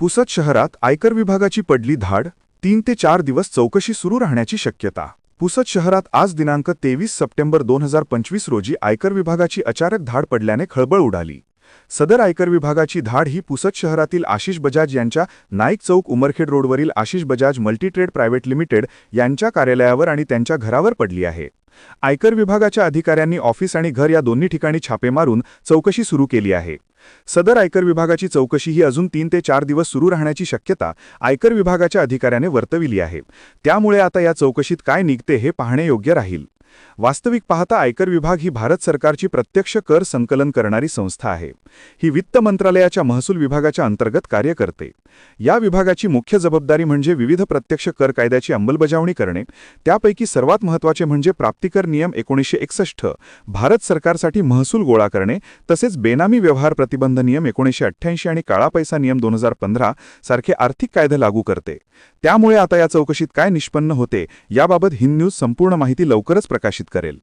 पुसद शहरात आयकर विभागाची पडली धाड तीन ते चार दिवस चौकशी सुरू राहण्याची शक्यता. पुसद शहरात आज दिनांक तेवीस सप्टेंबर दोन हजार पंचवीस रोजी आयकर विभागाची अचानक धाड पडल्याने खळबळ उडाली. सदर आयकर विभागाची धाड ही पुसद शहरातील आशिष बजाज यांच्या नाईक चौक उमरखेड रोडवरील Ashish Bajaj multitrade private limited यांच्या कार्यालयावर आणि त्यांच्या घरावर पडली आहे. आयकर विभागाच्या अधिकाऱ्यांनी ऑफिस आणि घर या दोन्ही ठिकाणी छापे मारून चौकशी सुरू केली आहे. सदर आयकर विभागाची चौकशी ही अजून तीन ते चार दिवस सुरू राहण्याची शक्यता आयकर विभागाच्या अधिकाऱ्याने वर्तविली आहे. त्यामुळे आता या चौकशीत काय निघते हे पाहणे योग्य राहील. वास्तविक पाहता आयकर विभाग ही भारत सरकारची प्रत्यक्ष कर संकलन करणारी संस्था आहे. ही वित्त मंत्रालयाच्या महसूल विभागाच्या अंतर्गत कार्य करते. या विभागाची मुख्य जबाबदारी म्हणजे विविध प्रत्यक्ष कर कायद्याची अंमलबजावणी करणे. त्यापैकी सर्वात महत्त्वाचे म्हणजे प्राप्तिकर नियम एकोणीसशे एकसष्ट भारत सरकारसाठी महसूल गोळा करणे तसेच बेनामी व्यवहार प्रतिबंध नियम एकोणीसशे अठ्ठ्याऐंशी आणि काळा पैसा नियम दोन हजार पंधरा सारखे आर्थिक कायदे लागू करते. त्यामुळे आता या चौकशीत काय निष्पन्न होते याबाबत हिंद न्यूज संपूर्ण माहिती लवकरच प्रकाशित करेल.